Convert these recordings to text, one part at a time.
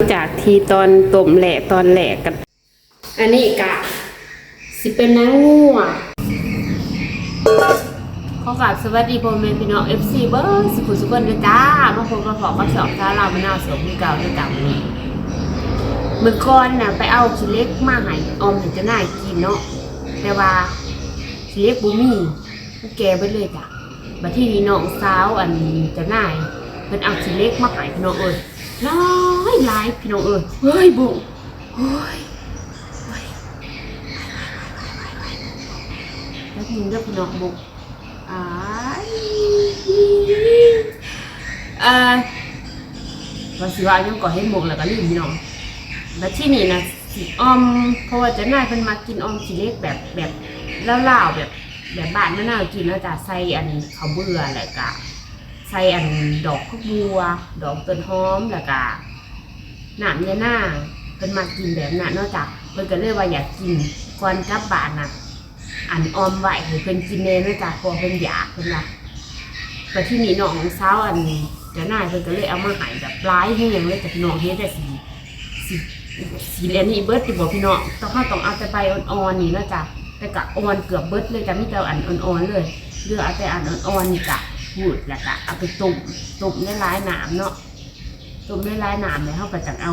จากที่ตอนต้มแหลกตอนแหลกกัน อันนี้กะ สิเป็นนางงัวขอกราบสวัสดีพ่อแม่พี่น้อง FC เบิร์สุขุสุขนเลยจ้ามาพบกับขอกับสองท้าเรามะนาวสมที่เก่าด้วยกันนี้เมื่อก่อนน่ะไปเอาชิเล็กมาให้ออมเห็นจะน่ากินเนาะแต่ว่าชิเล็กบุมีมันแกไปเลยจ้ะบัดที่นี้น้องสาวอันจะน่ายเพิ่นเอาชิเล็กมาให้น้องเอ้ย หลายหลายพี่น้องเอ้ยเฮ้ยบุเฮ้ยแล้วยิงด้วยพี่น้องบุกอ้ายเอ่อว่าสิว่ายังก่อให้หมกแล้วก็ลืมพี่น้องแล้วที่นี่นะสิออม เพราะว่าจะน่ายเป็นมากินออมสีเล็กแบบแบบเล่าๆแบบแบบบ้านมะนาวกินแล้วจะใส่อันเขาเบื่อแหล้วก็ ใส่อันดอกข้าวบัว ดอกต้นหอมแล้วก็หนามยาหน้าเป็นมากินแบบนั้นนอกจากเพิ่นก็เลยว่าอยากกินก่อนกลับบ้านนะอันออมไหวให้เพิ่นกินเองนะจ๊ะเพอเพิ่นอยากเพิ่นว่าแต่ที่นี่น้องของสาวอันเจ้านาเพิ่นก็เลยเอามาให้แบบร้ายแห้งเลยแต่พี่น้องเฮ็ดได้สีสีสีเหลืองนี่เบิดที่บอกพี่น้องต้องเข้าต้องเอาแต่ใบอ่อนๆนี่นะจ๊ะแต่กะอ่อนเกือบเบิร์ดเลยจ้ะมีแต่อันอ่อนๆเลยเหลือเอาแต่อันอ่อนๆนี่กะ พูดแล้วกะเอาไปต้มต้มในร้ายๆน้ำเนาะต้มในร้ายๆน้ำแล้วเฮาก็จะเอา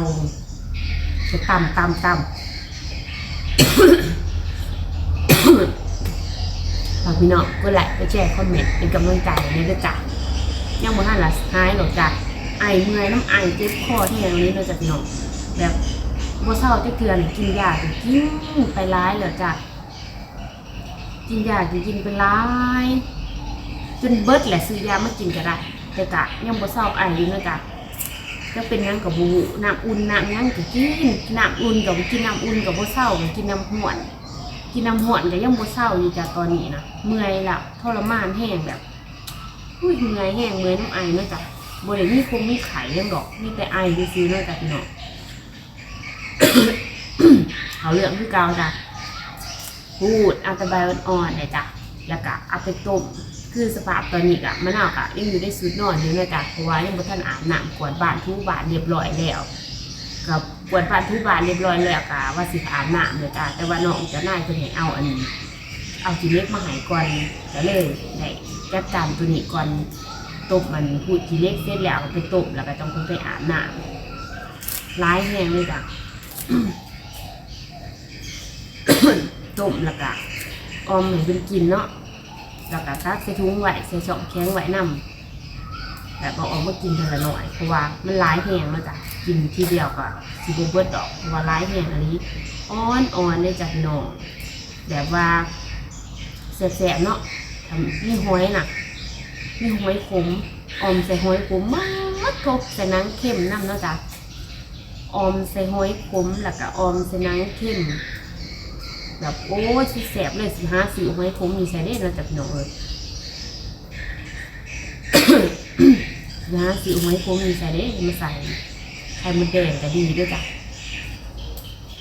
ไปตำตำตำฝากพี่น้องกดไลค์กดแชร์คอมเมนต์เป็นกำลังใจให้ด้วยจ้ะยังบ่ทันละหายหรอกจ้ะไอเมื่อยน้ำไอเจ็บคอที่อย่างนี้เลยจ้ะพี่น้องแบบบ่เศร้าจะเกลือนกินยาก็กินไปร้ายแล้วจ้ะกินยาก็กินไปร้าย จนเบิดแหละซื้อยามากินก็ได้แต่กะยังบ่เศร้าไออยู่นะจ้ะจะเป็นยังกับบูน้ำอุ่นน้ำยังก็กินน้ำอุ่นกับกินน้ำอุ่นกับบ่เศร้ากินน้ำห้วนกินน้ำหวนก็ยังบ่เศร้าอยู่จ้ะตอนนี้นะเมื่อยละทรมานแห้งแบบอุ้ยเมื่อยแห้งเมื่อยน้ำไอเนาะจ้ะบ่ได้มีคงมีไข่ยังดอกมีแต่ไอซื่อเนาะจ้ะหน้อเอาเรื่องคือเกาจ้ะพูดอาแตะใบอ่อนๆเลยจ้ะแล้วก็เอาไปต้ม คือสภาพตอนนี้กะมะนาวกะยังอยู่ในสุดนอนอยู่เนาะจ้ะเพราะว่ายังบ่ทันอาบน้ำกวาดบ้านทูบ้านเรียบร้อยแล้วกับกวาดบ้านทุบบ้านเรียบร้อยแล้วกะว่าสิอาบน้ำเลยจ้าแต่ว่าน้องจะน่ายเพิ่นให้เอาอันนี้เอาจีเล็กมาหายก่อนก็เลยได้จัดการตัวนี้ก่อนต้มมันพูดจีเล็กเสร็จแล้วก็ไปต้มแล้วก็ต้องเพิ่นไปอาบน้ำร้ายแห้งเลยจ้ะต้มแล้วก็ออมให้เพิ่นกินเนาะ แล้วก็ตักใส่ถุงไว้ใส่ช่องแข็งไว้นำแต่บอกออกมากินทีละหน่อยเพราะว่ามันร้ายแหงแล้วจ้ะกินทีเดียวก็สิบเบิดดอกเพราะว่าร้ายแหงอันนี้อ่อนอ่อนเลยจ้ะพี่น้องแบบว่าแสบๆเนาะทำมีหอยน่ะมีหอยขมอมใส่หอยขมมากทบใส่นังเข้มน้ำเนาะจ้ะอมใส่หอยขมแล้วก็อมใส่นังเข้ม แบบโอ้ยสิแสบเลยสิหาสิวหอยขมมีใส่ได้เนาะจ้ะพี่น้องเอ้ยนะสิวไม้พวงมีใส่ได้มาใส่ไข่มดแดงก็ดีด้วยจ้ะ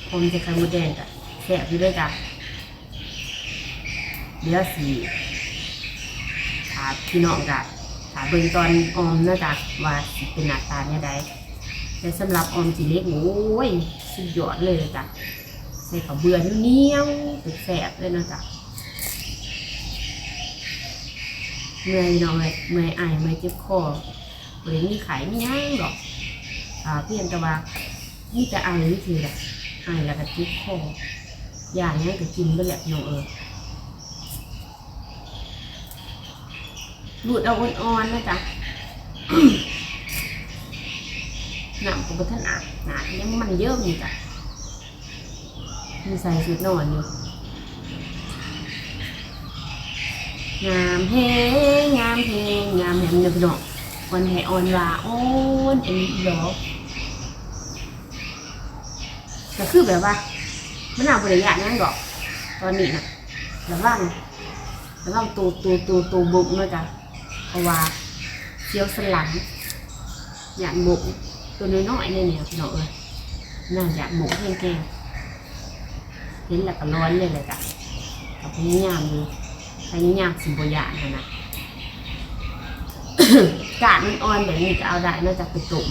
พอมจะไข่มดแดงก็แซ่บอยู่ด้วยจ้ะเดี๋ยวสีถาพี่น้องจ้ะถาเบิ่งตอนออมนะจ้ะว่าเป็นหน้าตาเนี่ยใดแต่สำหรับออมสีเล็กโอ้ยสุดยอดเลยจ้ะ ใส่ข้าวเบื่อเหนียวๆแซ่บๆเลยนะจ๊ะเมื่อยนอยเมื่อยไอายเมื่อยเจ็บคอบริมีไข้ไม่ย่างหรอกอ่าเพียงแต่ว่านี่จะไอวิธีแบบไอแล้วก็เจ็บคออย่างนี้ก็กินไปแหละน้องเออหลุดเอาอ่อนๆนะจ๊ะหนำของท่านอาบหนายังมันเยอะนี่จ้ะ มีใส่ชุดนอนอยู่งามแฮงงามแฮงงามแฮงเนบเนาะวันแห่ออนว่าอ้นเอ็นดอกก็คือแบบว่า มันเอาบริยานนั่งดอกตอนนี้นะระวังระวังตัวตัวตัวตัวบุกเนาะจ้ะเพราะว่าเสียวสลังอยากบุกตัวน้อยๆเนี่ยเนี่ยพี่น้องเอ้ยน่าอยากบุกแห้ง เห็นแล้วก็ร้อนเลยเลยจ้ะกับพยายามดูพยายามสิบอยานนะกาดมันอ่อนแบบนี้ก็เอาได้นอกจากไปตุ่มย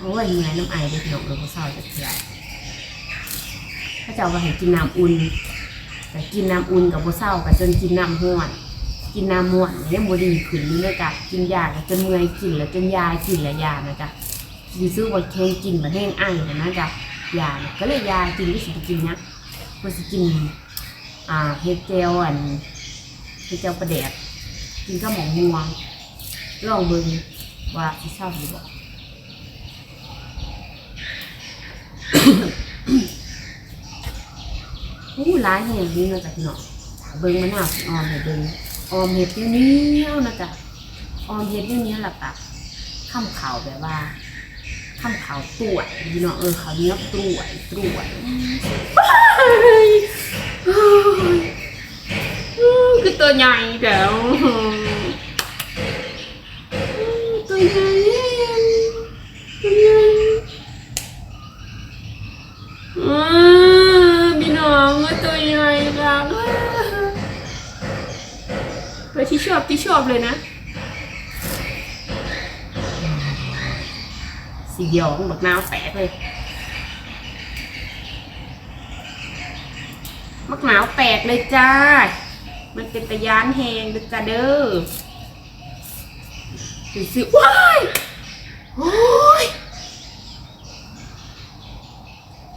เมื่อยน้ำไอเด็กหนกเลยบ่เศร้าจะเถื่อเขาจะเอาไปให้กินน้ำอุ่นแต่กินน้ำอุ่นกับบ่เศร้ากับจนกินน้ำห้วนกินน้ำม่วนยังบ่ดีขึ้นเลยจ้ะกินยาก็จนเมื่อยกินแล้วจนยากินแล้วยานะจ๊ะ ดีซื้อบ่แข็งกินบ่แห้งไอนะจ๊ะยาก็เลยยากินก็สิไปกินนะก็สิกินอ่าเฮ็ดเจลอันเฮ็ดเจลประเดดกินก็หมองม่วงลองเบิ่งว่าสิเศร้าหรือบ่อู้ร้ายแห่งนี้นะจ๊ะพี่น้องเบิ่งมะนาวสิออมให้เบิ่งออมเห็ดเนี้ยวนะจ๊ะออมเห็ดเนี้ยวๆล่ะกะข้ามข่าวแบบว่า ข้ามขาวตรวจพี่น้องเออขาวเนี้ยตรวจตรวจคือตัวใหญ่เดี๋ยวตัวใหญ่ตัวใหญ่อ่าพี่น้องก็ตัวใหญ่รักไปที่ชอบที่ชอบเลยนะ สีหยองบักนาวแตกเลยมักหนาวแตกเลยจ้า มันเป็นตะยานแหงเลยจ้าเด้อสิสิว้ายโอ้ย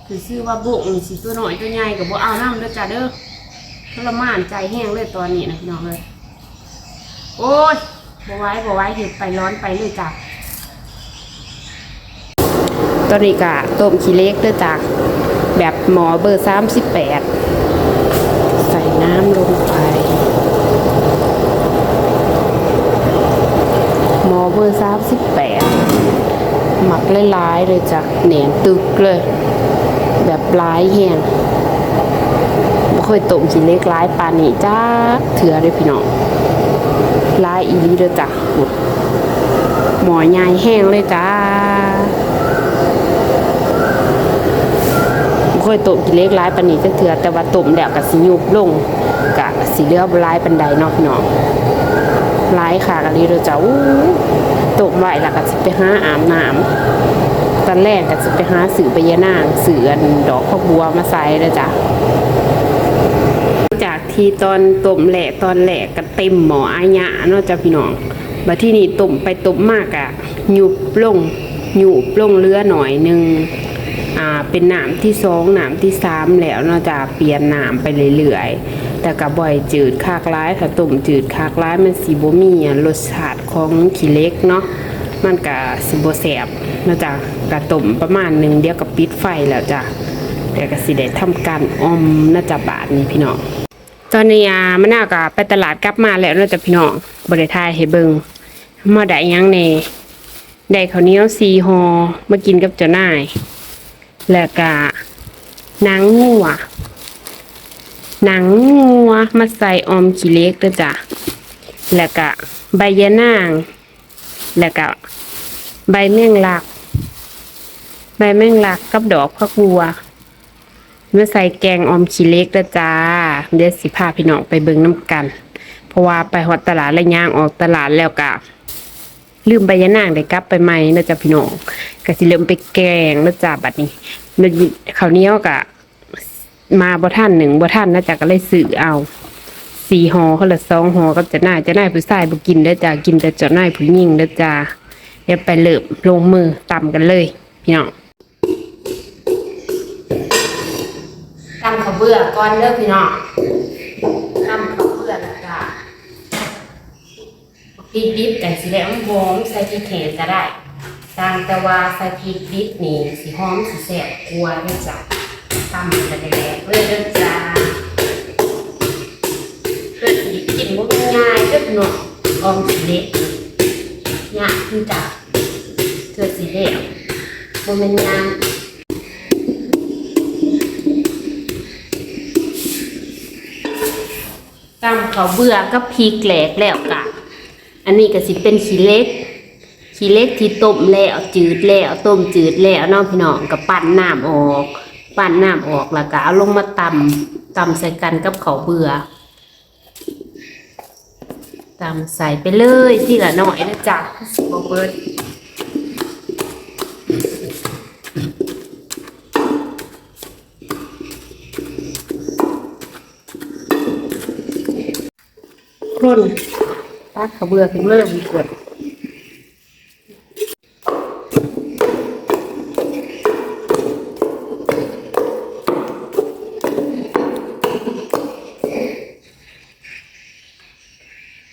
คือชื่อว่าบุกนี่สิตัวหน่อยตัวใหญ่กับบ่เอาน้ำเด้อจ้าเด้อทรมานใจแห้งเลยตอนนี้นะพี่น้องเลย โอ้ยบ่ไว้บ่ไว้เห็ดไปร้อนไปเลยจ้ะ ตอนนี้กะต้มขี้เล็กเด้อจ้ะแบบหมอเบอร์สามสิบแปดใส่น้ำลงไป หมอเบอร์สามสิบแปดหมักหลายๆเลยจ้ะเหนียนตึกเลย แบบร้ายแห้งบ่เคยต้มสิเล็กร้ายปานนี้จ้าเถื่อเด้อพี่น้องร้ายอีหลีเด้อจ้ะหมอใหญ่แห้งเลยจ้าบ่เค ยต้มสิเล็กร้ายปนนี้จักเถื่อแต่ว่าต้มแล้วก็สิยุบลงก็สิเลือบร้ายปานใดนาะพี่น้องร้ายค่ะกันนี้เด้อจ้าอู้ต้มไว้แล้วก็สิไปห้าอาบน้ำตอนแรกก็จะไปห้าสื่อไปยะนางสื่อดอกขบัวมาใส่เลยจ้ะจากที่ตอนต้มแหลกตอนแหลกก็เต็มหมออาญะเนาะจ้ะพี่น้องมาที่นี่ต้มไปต้มมากอะหยุบลงหยุบลงเรือหน่อยหนึง อ่าเป็นหนามที่สองหนามที่สามแล้วเนาะจะเปลี่ยนหนามไปเรื่อยๆ แต่ก็บ่อยจืดคากร้ายถ้าต้มจืดคากร้ายมันสีบมีรสชาติของขี้เล็กเนาะมันก็สิบแสบเนาะจ้ะกระต้มประมาณหนึ่งเดียวกับปิดไฟแล้วจ้ะแต่ก็สิได้ทำการอมน่าจะบาทนี้พี่น้องตอนนี้มะนาวก็ไปตลาดกลับมาแล้วเนาะจ้ะพี่น้องบ่ได้ทายให้เบิงมาได้ยังแหน่ได้ข้าวเหนียว4ห่อมากินกับเจ้านาย แล้วก็หนังงัวหนังงัวมาใส่ออมขี้เล็กด้อจ้ะแล้วก็ใบยะนาง แล้วก็ใบแมงลัก ใบแมงลักกับดอกพักบัวมื่อใส่แกงออมขี้เล็กนะจ้าเดี๋ยวสิพาพี่น้องไปเบิ่งน้ำกัน เพราะว่าไปฮอดตลาดและย่างออกตลาดแล้วก็ ลืมใบยะนางได้กลับไปใหม่นะจ๊ะพี่น้องก็สิเริ่มไปแกงนะจ๊ะบัดนี้มันข้าวเหนียวก็มาบ่ท่านหนึ่งบ่ท่านนะจ๊ะก็เลยซื้อเอาสี่ห่อเขาละสองห่อกับจะน่ายจะน่ายผู้ชายบ่กินเด้จ้ากินแต่จะน่ายผู้หญิงเด้จ้าเดี๋ยวไปเริ่มลงมือตำกันเลยพี่น้องตำข้าวเบื่อก่อนเด้อพี่น้อง พริกดิบแต่สิแล้วหอมใส่พริกแห้งก็ได้ต่างแต่ว่าใส่พริกดิบนี่สิหอมสิแซ่บกว่าเด้อจ้าตำกันแดกเลยเด้อจ้าเพื่อสิกินบ่ง่ายเด้อพี่น้องออมสิเล็กยากคือจ้ะเพื่อสิเล็กบ่แม่นงานตำเขาวเบื่อกับพริกแหลกแล้วกะ อันนี้ก็สิเป็นขี้เล็กขี้เล็กที่ต้มแล้วจืดแล้วต้มจืดแล้วน้องพี่น้องก็ปั่นน้ำออก ปั่นน้ำออกแล้วก็เอาลงมาตำตำใส่กันกับเขาเบื่อตำใส่ไปเลยที่ละน้อยนะจ๊ะบอเบิร์ดร่น ตักขเบือขึ้นมามีกด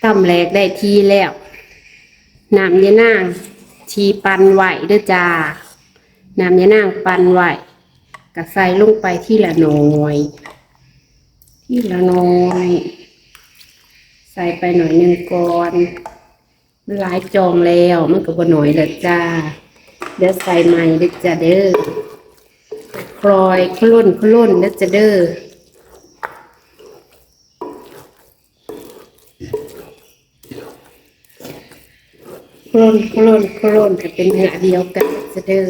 ตำแหลกได้ทีแล้วน้ำยะนางทีปันไหวเด้อจ้าน้ำยะนางปันไหวกระใส่ลงไปที่ละน้อย ที่ละน้อย ส่ไปหน่อยหนึ่งก่อนมันหลายจองแล้วมันก็บ่หน่อยลยจ้า เดี๋ยวใส่ใหม่เด้อจ้าเด้อคลอยคลุ่นคลุ่นเด้อจ้าเด้อคลุ่นคลุ่นคลุ่นก็เป็นเนื้อเดียวกันจ้าเด้อ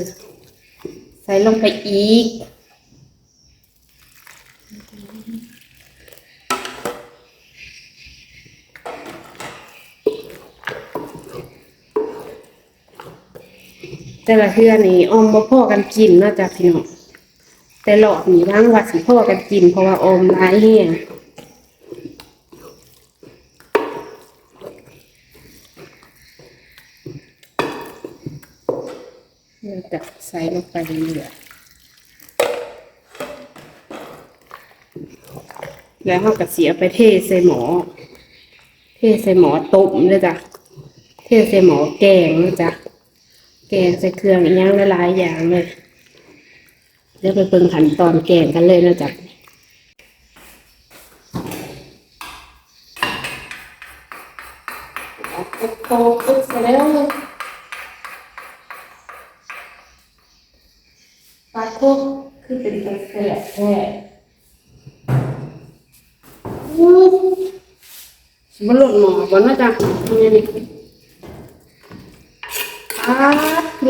ใส่ลงไปอีก แต่ละเทื่อนี่ออมบ่พ่อกันกินนาะจ้ะพี่น้องแต่หลอดนี่ทั้งวัดสิพ่อกันกิน เพราะว่าออมร้ายแห้งเราจะใส่ลงไปเรื่อยๆแล้วเขาก็เสียไปเทใส่หมอ เทใส่หมอต้มเลยจ้ะเทใส่หมอแกงนะจ๊ะ แกงใส่เครื่องอีกอย่างหลายๆอย่างเลยเดี๋ยวไปเบิ่งขั้นตอนแกงกันเลยนะจ๊ะโตขึ้นเสร็จแล้วปลาทุกคือเป็นกระแสแท้อู้มันหล่นหมอก่อนนะจ๊ะนี่นี่อ่า ห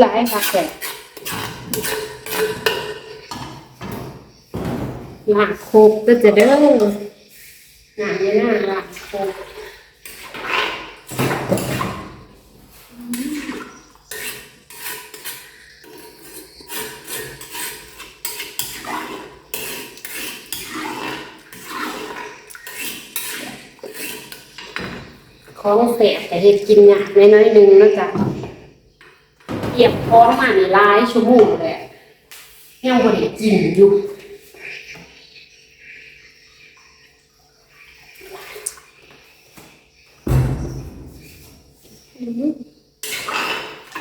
ลายค่ะแกหลักโคกก็จะเด้อหนาเนี่ยนะหลักโคกของแสบแต่เห็ดกินยากน้อยๆหนึ่งนะจ๊ะ ก็บพร้อมมาในหลายชั่วโมงเลยอะยังบ่ได้กินอยู่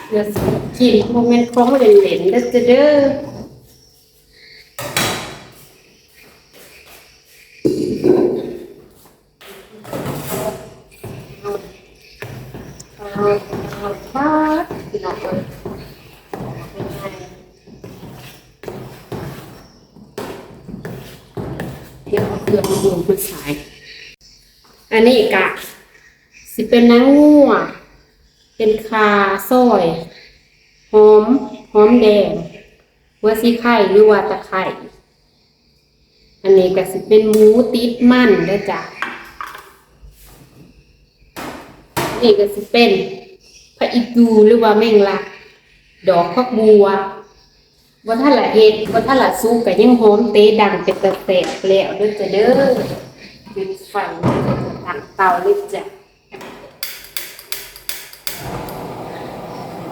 เดี๋ยวกินโมเมนต์ของเล่นๆเด้อเด้อเอาเอาฟ้าพี่น้องเอ้ยเป็นไงเดี๋ยวเอาเครื่องมาดูมันสาย อันนี้กะ สิ เป็นน้ำงัวเป็นคาซอยหอมหอมแดงหัวซีไข่หรือว่าตะไคร่อันนี้ก็สิเป็นหมูติดมันด้อจ้ะนี่ก็สิเป็นพระอิตูหรือว่าแมงลัก ดอกพักบัวว่าถ้าละเฮ็ดว่าถ้าละซุกก็ยังหอมเตะดังเป็นตะแตกแล้วด้อจ้ะเด้อปิดไฟตั้งเตาเลยจ้ะ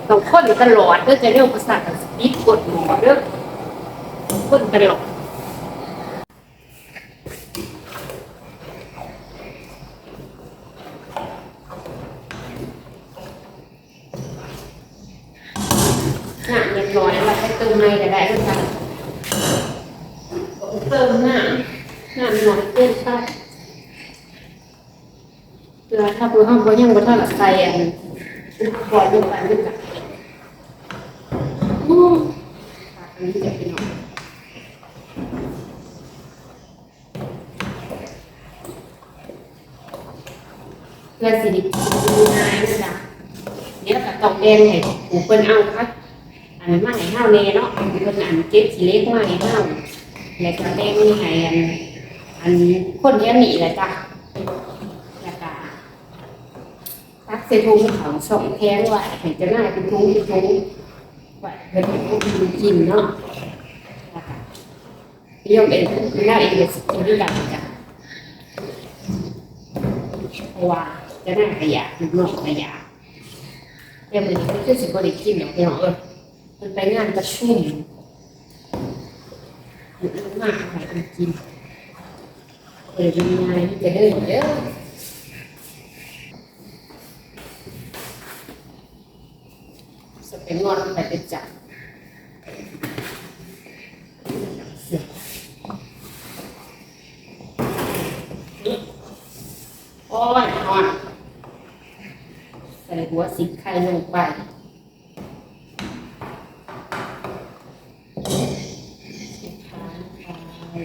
ต้องค้นตลอดเด้อจะเรียกภาษาสปิดกดหมอเด้อค้นตลอดน้ำเรียบร้อยแล้วให้เติมในก็ได้ด้วยกันเติมหน้ำน้ำหน่อยเกินไปเวลาถ้าเพื่อห้องก็ยังบ่ท่าหลักใส่อันปล่อยลงไปด้วยกัน อันนี้จะเป็นหน่อยเพื่อสิริดูนายนะจ๊ะเดี๋ยวก็ต้องแดงให้ผูเปิ้นเอาคัดอันมาให้เฮาแน่เนาะเพิ่นอันเก็บสิเล็กมาให้เฮาวแล้วก็แดงนี่ให้อันอันคนเลี้ยงนี่แหละจ้ะแล้วก็ตักใส่ถุงเขาสองแข้งไว้ให้เจะน่าเป็นถุงเป็นถุง เพิ่นเอาไปกินเนาะแล้วก็เลี้ยงเป็นหน้าเองก็สิกินด้วยกันจ้ะเพราะว่าจะน่าขยะนองขยะแต่มื้อนี้เพิ่นคือสิบ่ได้กินดอกพี่น้องเอ้ยเพิ่นไปงานประชุมเพิ่นมาให้เพิ่นกินเออเป็นไงจะเดินเด้อสเปนงอนไปเป็นจับเสือ โอ้ยนอนใส่หัวสิไข่ลงไปสิขาไป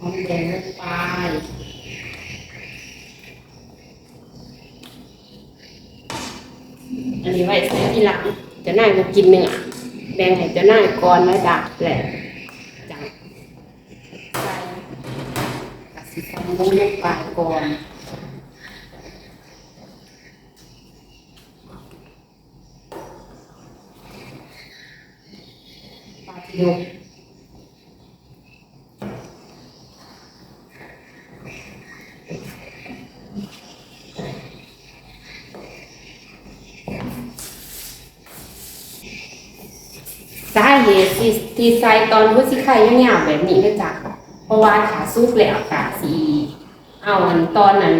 หอมแดงลงไปอันนี้ไว้ใส่ที่หลังจะน่ายมากินเนื้อแบ่งให้จะน่ายก่อนแล้วดักแหละจังใส่กะสิใส่ลงลงไปก่อนปลาทิโยกสาเหตุที่ที่ใส่ตอนวุ้สิไข่ยังยาวแบบนี้นะจ๊ะเพราะว่าขาซุกแล้วกาสี เอาอันตอนนั้น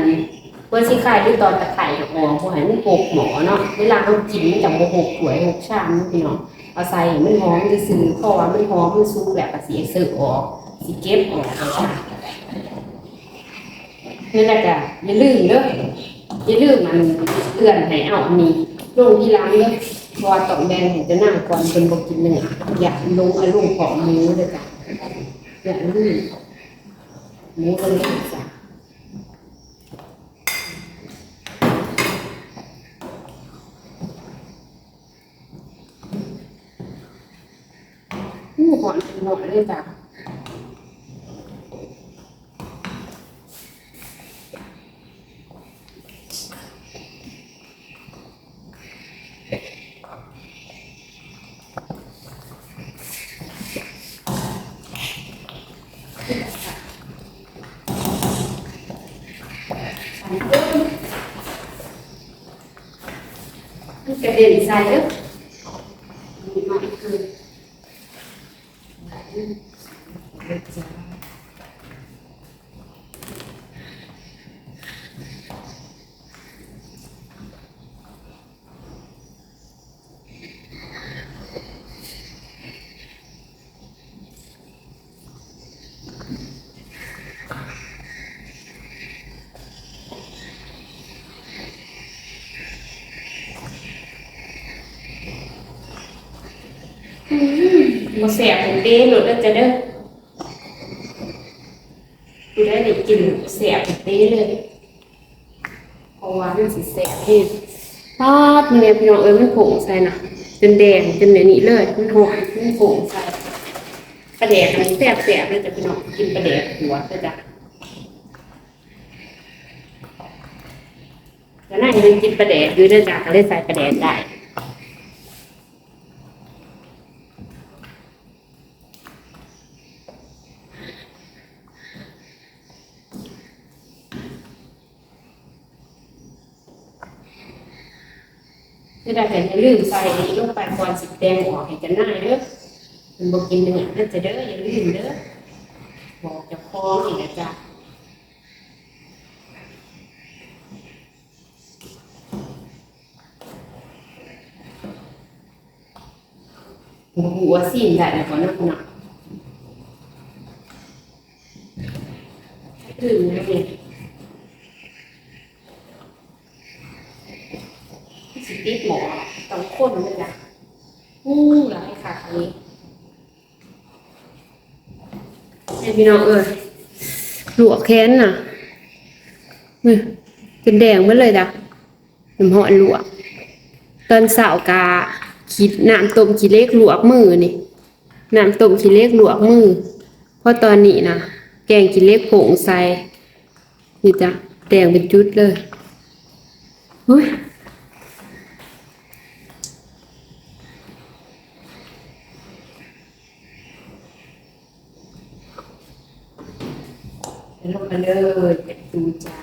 วุ้สิไข่หรือตอนตะไคร่ออกบ่ให้มันหกหมอเนาะเวลาเรากินมันจะบ่หกถ้วยหกชามนาะพี่น้องเอาใส่มันหอมจะซื้อพราะว่ามันหอมมันสุกแบบก็สิเสือออกสิเก็บออกเอาะนี่นแหละจ้ะอย่าลืมเด้ออย่าลืมมันเตือนให้เอาอันนี้ลงที่ร้านเด้อพราะว่าต้องแบ่งให้เจะนั่งก่อนเป็นบกินเนื้ออย่าลงอาลงของหมูเด้อจ้ะอย่าลืมหมูก็เลยจ้ะอู้หอน หอนเลยจ้ะ มันกระเด็นใส่เด้อมีหน่อยคือเด็ดจ้าบ่ แสบเป็นเด้หลุดแล้วจะเด้อกูได้ได้กินแสบเป็นเด้เลยเพราะว่ามันสิแสบเฮ็ดป๊าบเนี่ยพี่น้องเอ้ยมันผงใส่น่ะจนแดงจนในนี้เลยมันหอยมันผงใส่ปลาแดกมันแสบแสบเลยจ้ะพี่น้องกินปลาแดกหัวจ้ะจ้ะแล้วนั่งยังกินปลาแดกอยู่เด้อจ้ะก็เลยใส่ปลาแดกได้ จะได้แต่อย่าลืมใส่ลงไปก่อนสิแดงออกให้จะน่าเด้อมันบอกกินเนื้อนั่นจะเด้ออย่าลืมเด้อบอกจะคล้องอีกนะจ๊ะหัวซีนได้แล้วก่อนนะคุณน่ะลืมนะเนี่ย สิติดหมอต้องข้นเลยจ้ะอู้หลายค่ะอันนี้ให้พี่น้องเอ้ยหลวกแค้นน่ะนี่เป็นแดงหมาเลยจ้ะน้ำหอนลวกตอนสาวกาคิดน้ำต้มขี้เล็กลวกมือนี่น้ำต้มขี้เล็กลวกมือเพราะตอนนี้นะแกงขี้เล็กผงใส่นี่จ้ะแดงเป็นจุดเลยเฮ้ย ลงมาเลยกูจ้า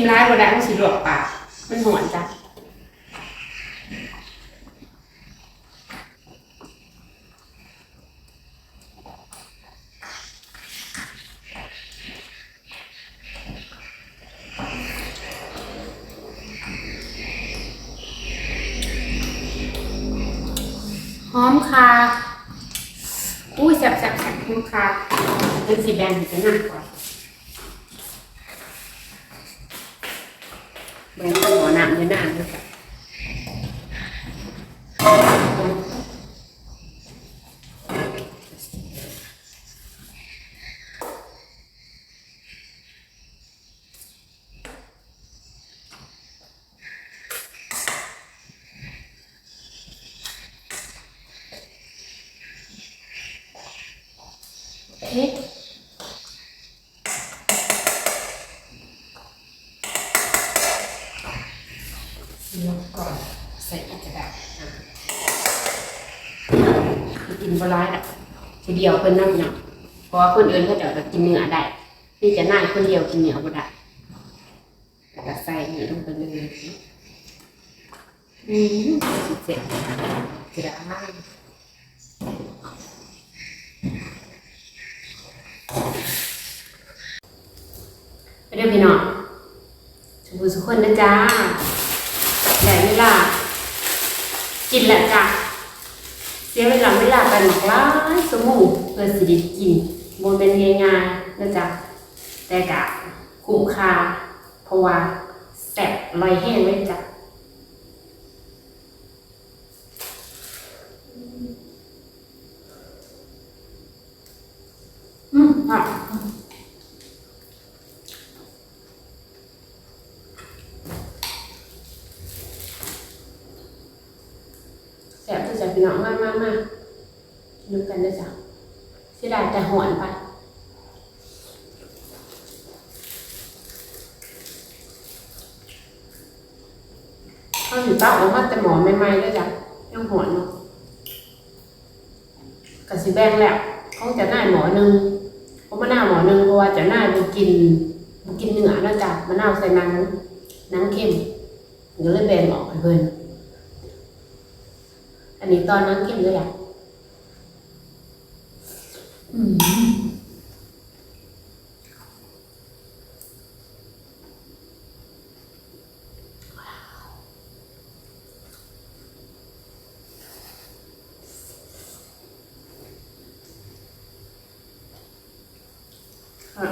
มร้ายบ่ได้มันสิลวกปากมันหอนจ้ะหอมค่ะ อุ้ยแซ่บแซ่บแซ่บหอมค่ะเป็นสีแดงจะน่ากว่า แบงค์หัวหนามเยอะหนาด้วยค่ะโอเค ลงก่อนใส่อีกกระดาษอะกินบร้ายละเดียวเพิ่นนั่งเนาะเพราะว่าคนอื่นเขาจะเอากินเนื้อได้นี่จะน่ายคนเดียวกินเนื้อบ่ได้แล้วก็ใส่นี่ลงไปเลยอืมเสร็จกระดาษไปเด้อพี่น้องสุขสุขคนนะจ้าแต่เว ลา กินแหละจ้ะเสียเวลาเวลาไปหมกล้าสมุนเพื่อสิได้กินบนเป็นง่ายๆนะจ๊ะแต่กะคุ้มค่าเพราะว่าแซ่บลอยแห้งเลยจ้ะอืมอะ แสบที่จะ พี่น้องมากมากมาดูกันด้วยจ้ะเสียดายแต่หอนไปเขาอยู่เต้าออกมาแต่หมอใหม่ๆด้วยจ้ะยังหอนเนาะกะสิแบงแล้วเขาจะหน้าหมอหนึ่งเพราะมะนาวหมอหนึ่งเพราะว่าจะหน้าบุกินบุกินเนื้อแล้วจ้ะมะนาวใส่น้ำน้ำเค็มก็เลยแบ่งออกให้เพิ่น อันนี้ตอนนั้นกินด้วยแหละ อืมอะ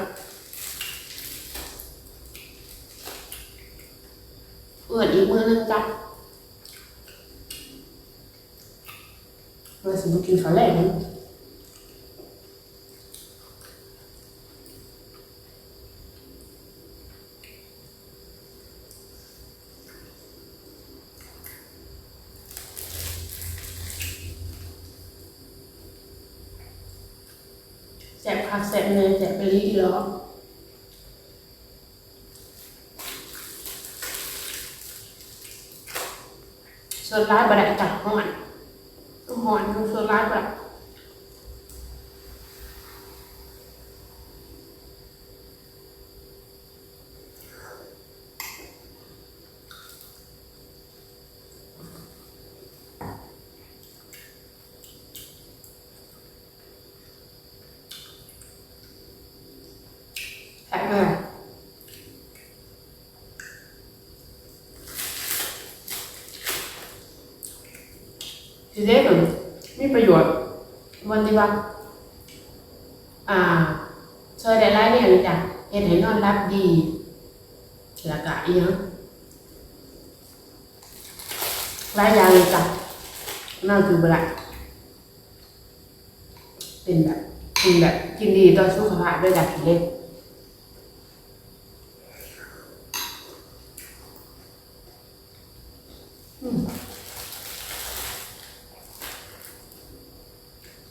เปิดอีกมือนึงจ้ะ เราสมมติกินข้าวแรกนะ แสบผักแสบเนยแสบไปรีอีหรอส่วนร้ายบไดาจับหอนหอนคือส่วนร้ายแบบแข็งเลยทีเด็ดหนึ่ง มีประโยชน์วันที่ว่าอ่าช่วยได้หลายอย่างจ้ะเห็นให้นอนรับดี แล้วก็อีกอย่างหลายอย่างเลยจ้ะน่าคือเบละเป็นแบบกินแบบกินดีต่อสุขภาพด้วยจากกินเล็ก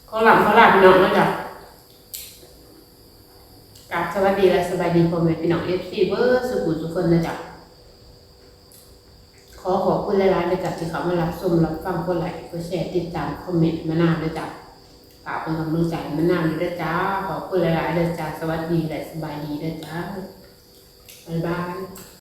เขาหลับเขาหลับพี่น้องแล้วจ้ะกราบสวัสดีและสบายดีพ่อแม่พี่น้องเอฟซีเบอร์สุขุมสุขคนนะจ๊ะขอขอบคุณหลายๆเลยจ้ะที่เขามารับชมรับฟังกดไลค์กดแชร์ติดตามคอมเมนต์มานานเลยจ้ะฝากเป็นกำลังใจมานานเลยจ้าขอบคุณหลายๆเลยจ้ะสวัสดีและสบายดีเลยจ้าบ๊ายบาย